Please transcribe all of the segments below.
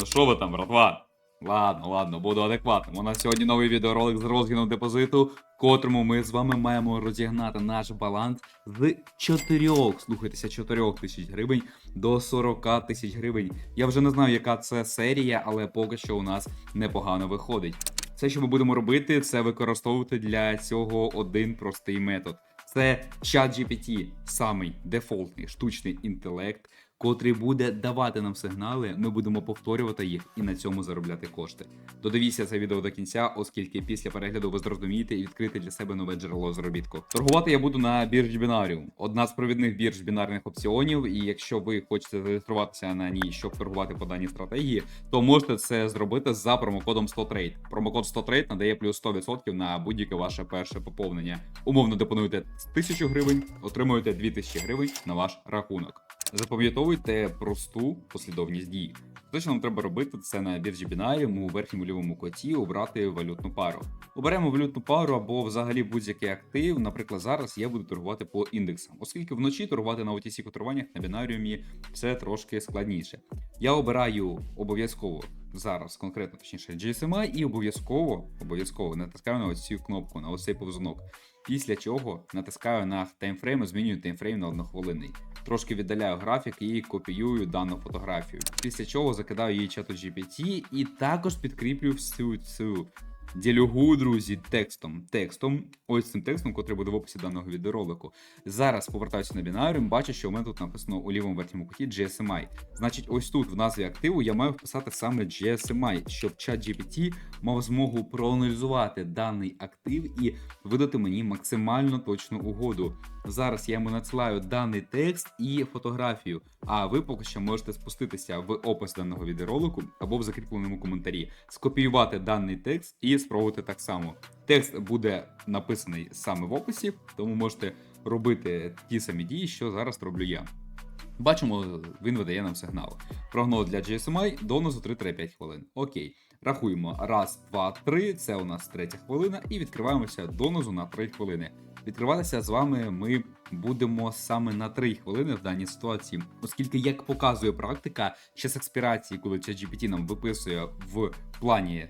Ну що ви там, братва? Ладно, ладно, буду адекватним. У нас сьогодні новий відеоролик з розгіном депозиту, в котрому ми з вами маємо розігнати наш баланс з 4, слухайтеся, 4 тисяч гривень до 40 тисяч гривень. Я вже не знаю, яка це серія, але поки що у нас непогано виходить. Все, що ми будемо робити, це використовувати для цього один простий метод. Це ChatGPT, самий дефолтний штучний інтелект, котрий буде давати нам сигнали. Ми будемо повторювати їх і на цьому заробляти кошти. Додивіться це відео до кінця, оскільки після перегляду ви зрозумієте і відкрите для себе нове джерело заробітку. Торгувати я буду на біржі Binarium, одна з провідних бірж бінарних опціонів. І якщо ви хочете зареєструватися на ній, щоб торгувати по даній стратегії, то можете це зробити за промокодом 100Trade. Промокод 100Trade надає плюс 100% на будь-яке ваше перше поповнення. Умовно депонуєте 1000 гривень, отримуєте 2000 гривень на ваш рахунок. Запам'ятовуйте просту послідовність дій. Те, що нам треба робити, це на біржі Binarium у верхньому лівому коті обрати валютну пару. Оберемо валютну пару або взагалі будь-який актив. Наприклад, зараз я буду торгувати по індексам, оскільки вночі торгувати на OTC котруваннях на Binarium це трошки складніше. Я обираю обов'язково зараз, конкретно точніше, GSMI, і обов'язково обов'язково натискаю на оцю кнопку, на оцей повзунок. Після чого натискаю на таймфрейм, і змінюю таймфрейм на однохвилинний. Трошки віддаляю графік і копіюю дану фотографію. Після чого закидаю її чату GPT і також підкріплю всю цю ділюгу, друзі, текстом. Текстом, ось цим текстом, котрий буде в описі даного відеоролику. Зараз повертаюся на бінаріум, бачу, що у мене тут написано у лівому верхньому куті GSMI. Значить, ось тут в назві активу я маю вписати саме GSMI, щоб чат GPT мав змогу проаналізувати даний актив і видати мені максимально точну угоду. Зараз я йому надсилаю даний текст і фотографію. А ви поки що можете спуститися в опис даного відеоролику або в закріпленому коментарі, скопіювати даний текст і спробувати так само. Текст буде написаний саме в описі, тому можете робити ті самі дії, що зараз роблю я. Бачимо, він видає нам сигнал. Прогноз для GSMI донозу 3-5 хвилин. Окей. Рахуємо. Раз, два, три. Це у нас третя хвилина, і відкриваємося донозу на 3 хвилини. Відкриватися з вами ми будемо саме на 3 хвилини в даній ситуації, оскільки, як показує практика, час експірації, коли ChatGPT нам виписує в плані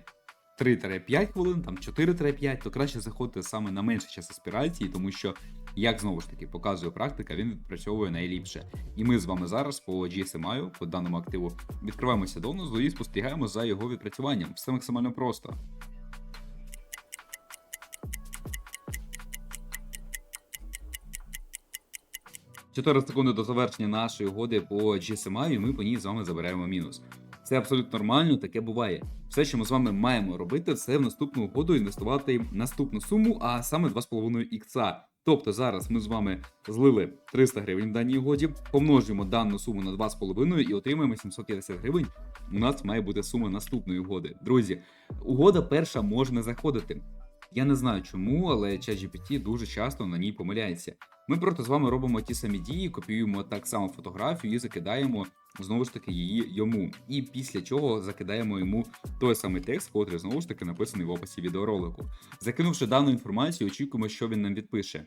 3-5 хвилин, там 4-5, то краще заходити саме на менший час аспірації, тому що, як знову ж таки показує практика, він відпрацьовує найліпше. І ми з вами зараз по GSMI, по даному активу, відкриваємося донозу і спостерігаємо за його відпрацюванням. Все максимально просто. 4 секунди до завершення нашої угоди по GSMI, і ми по ній з вами забираємо мінус. Це абсолютно нормально, таке буває. Все, що ми з вами маємо робити, це в наступну угоду інвестувати наступну суму, а саме 2,5 ікса. Тобто зараз ми з вами злили 300 гривень в даній угоді, помножуємо дану суму на 2,5 і отримаємо 750 гривень. У нас має бути сума наступної угоди. Друзі, угода перша може не заходити. Я не знаю чому, але ChatGPT дуже часто на ній помиляється. Ми просто з вами робимо ті самі дії, копіюємо так само фотографію і закидаємо знову ж таки її йому. І після чого закидаємо йому той самий текст, котрий знову ж таки написаний в описі відеоролику. Закинувши дану інформацію, очікуємо, що він нам відпише.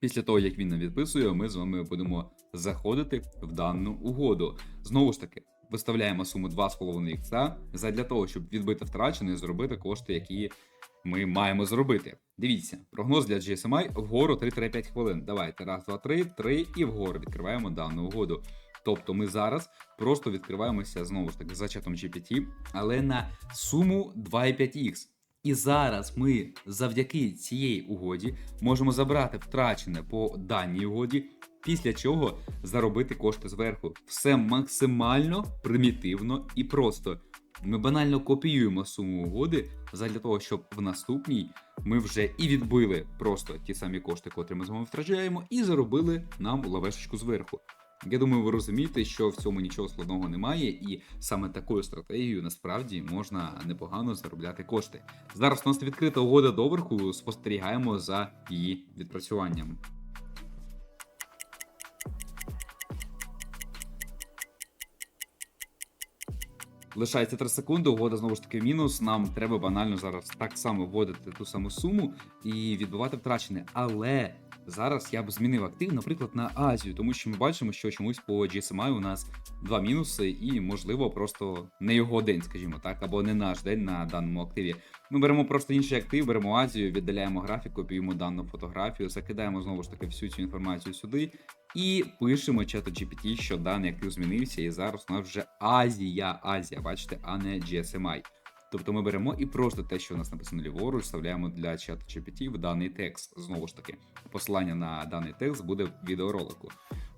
Після того, як він нам відписує, ми з вами будемо заходити в дану угоду. Знову ж таки, виставляємо суму 2,5 ікса задля того, щоб відбити втрачене і зробити кошти, які ми маємо зробити. Дивіться, прогноз для GSMI вгору 3-5 хвилин. Давайте, раз, два, три, три і вгору відкриваємо дану угоду. Тобто ми зараз просто відкриваємося знову ж таки за чатом GPT, але на суму 2,5х. І зараз ми завдяки цієї угоді можемо забрати втрачене по даній угоді, після чого заробити кошти зверху. Все максимально примітивно і просто. Ми банально копіюємо суму угоди задля того, щоб в наступній ми вже і відбили просто ті самі кошти, котрі ми з вами втрачаємо, і заробили нам лавешечку зверху. Я думаю, ви розумієте, що в цьому нічого складного немає, і саме такою стратегією насправді можна непогано заробляти кошти. Зараз у нас відкрита угода доверху, спостерігаємо за її відпрацюванням. Лишається 3 секунди, угода знову ж таки мінус. Нам треба банально зараз так само вводити ту саму суму і відбивати втрачене. Але зараз я б змінив актив, наприклад, на Азію, тому що ми бачимо, що чомусь по GSMI у нас два мінуси, і, можливо, просто не його день, скажімо так, або не наш день на даному активі. Ми беремо просто інший актив, беремо Азію, віддаляємо графік, копіюємо дану фотографію, закидаємо знову ж таки всю цю інформацію сюди. І пишемо чату GPT, що даний актив змінився, і зараз у нас вже Азія, Азія, бачите, а не GSMI. Тобто ми беремо і просто те, що у нас написано ліворуч, вставляємо для чату GPT в даний текст. Знову ж таки, посилання на даний текст буде в відеоролику.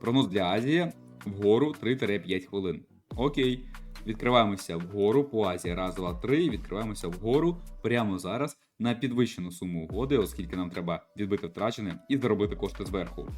Прогноз для Азії вгору 3-5 хвилин. Окей. Відкриваємося вгору по Азії. Раз, два, три. Відкриваємося вгору прямо зараз на підвищену суму угоди, оскільки нам треба відбити втрачене і заробити кошти зверху.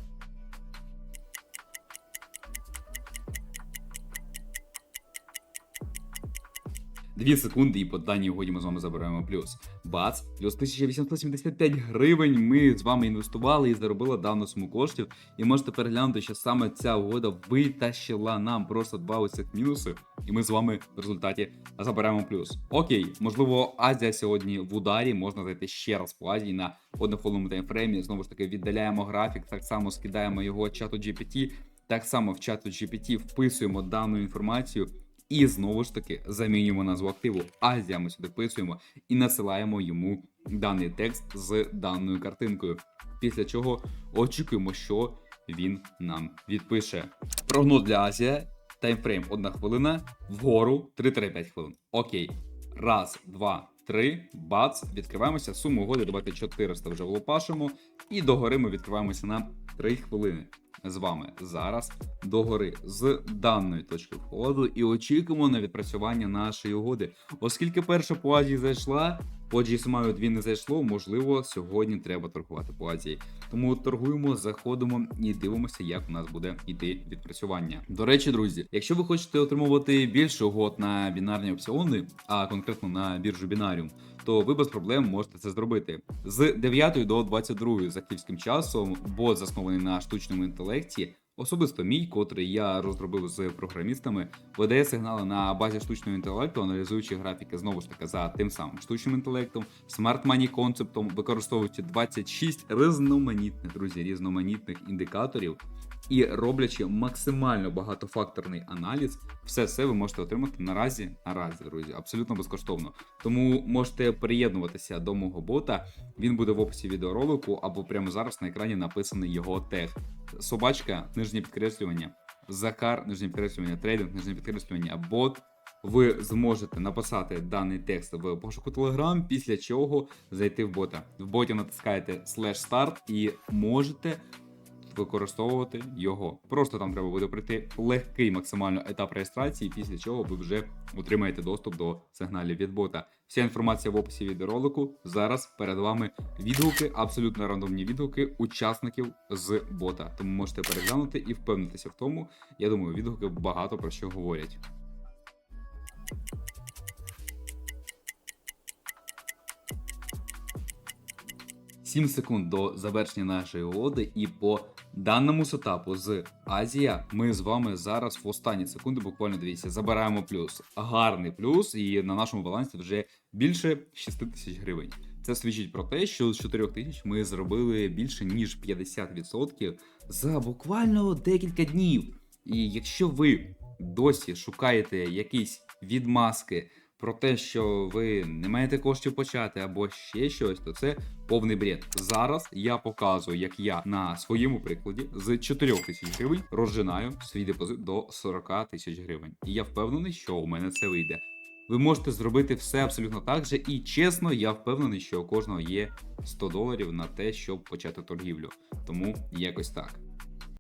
Дві секунди, і по даній угоді ми з вами забираємо плюс. Бац, плюс 1875 гривень. Ми з вами інвестували і заробили дану суму коштів. І можете переглянути, що саме ця угода витащила нам просто два ось мінуси, і ми з вами в результаті заберемо плюс. Окей, можливо, Азія сьогодні в ударі. Можна зайти ще раз по Азії на однофоловому таймфреймі. Знову ж таки, віддаляємо графік, так само скидаємо його чату GPT. Так само в чату GPT вписуємо дану інформацію. І знову ж таки замінюємо назву активу. Азія ми сюди вписуємо і насилаємо йому даний текст з даною картинкою. Після чого очікуємо, що він нам відпише. Прогноз для Азія. Таймфрейм 1 хвилина. Вгору 3-5 хвилин. Окей. Раз, два, три. Бац. Відкриваємося. Суму угоди давайте 400 вже влупашимо. І догори ми відкриваємося на 3 хвилини з вами зараз догори з даної точки входу і очікуємо на відпрацювання нашої угоди. Оскільки перша по Азії зайшла, по GSMI 2 не зайшло, можливо, сьогодні треба торгувати по Азії. Тому торгуємо, заходимо і дивимося, як у нас буде йти відпрацювання. До речі, друзі, якщо ви хочете отримувати більше угод на бінарні опціони, а конкретно на біржу Бінаріум, то ви без проблем можете це зробити. З 9 до 22 за київським часом бот заснований на штучному інтелекті. Особисто мій, котрий я розробив з програмістами, видає сигнали на базі штучного інтелекту, аналізуючи графіки знову ж таки за тим самим штучним інтелектом, смарт мані концептом, використовуючи 26 різноманітних друзі, різноманітних індикаторів і роблячи максимально багатофакторний аналіз, все це ви можете отримати наразі, наразі, друзі, абсолютно безкоштовно. Тому можете приєднуватися до мого бота. Він буде в описі відеоролику або прямо зараз на екрані написаний його тег. Собачка, нижнє підкреслювання, Закар, нижнє підкреслювання, трейдинг, нижнє підкреслювання, бот. Ви зможете написати даний текст в пошуку Telegram, після чого зайти в бота. В боті натискаєте slash start і можете використовувати його. Просто там треба буде пройти легкий максимально етап реєстрації, після чого ви вже отримаєте доступ до сигналів від бота. Вся інформація в описі відеоролику. Зараз перед вами відгуки, абсолютно рандомні відгуки учасників з бота. Тому можете переглянути і впевнитися в тому. Я думаю, відгуки багато про що говорять. 7 секунд до завершення нашої угоди, і по даному сетапу з Азія ми з вами зараз в останні секунди, буквально дивіться, забираємо плюс. Гарний плюс, і на нашому балансі вже більше 6 тисяч гривень. Це свідчить про те, що з 4 тисяч ми зробили більше ніж 50% за буквально декілька днів. І якщо ви досі шукаєте якісь відмазки про те, що ви не маєте коштів почати або ще щось, то це повний бред. Зараз я показую, як я на своєму прикладі з 4 тисяч гривень розжинаю свій депозит до 40 тисяч гривень. І я впевнений, що у мене це вийде. Ви можете зробити все абсолютно так же, і чесно, я впевнений, що у кожного є 100 доларів на те, щоб почати торгівлю. Тому якось так.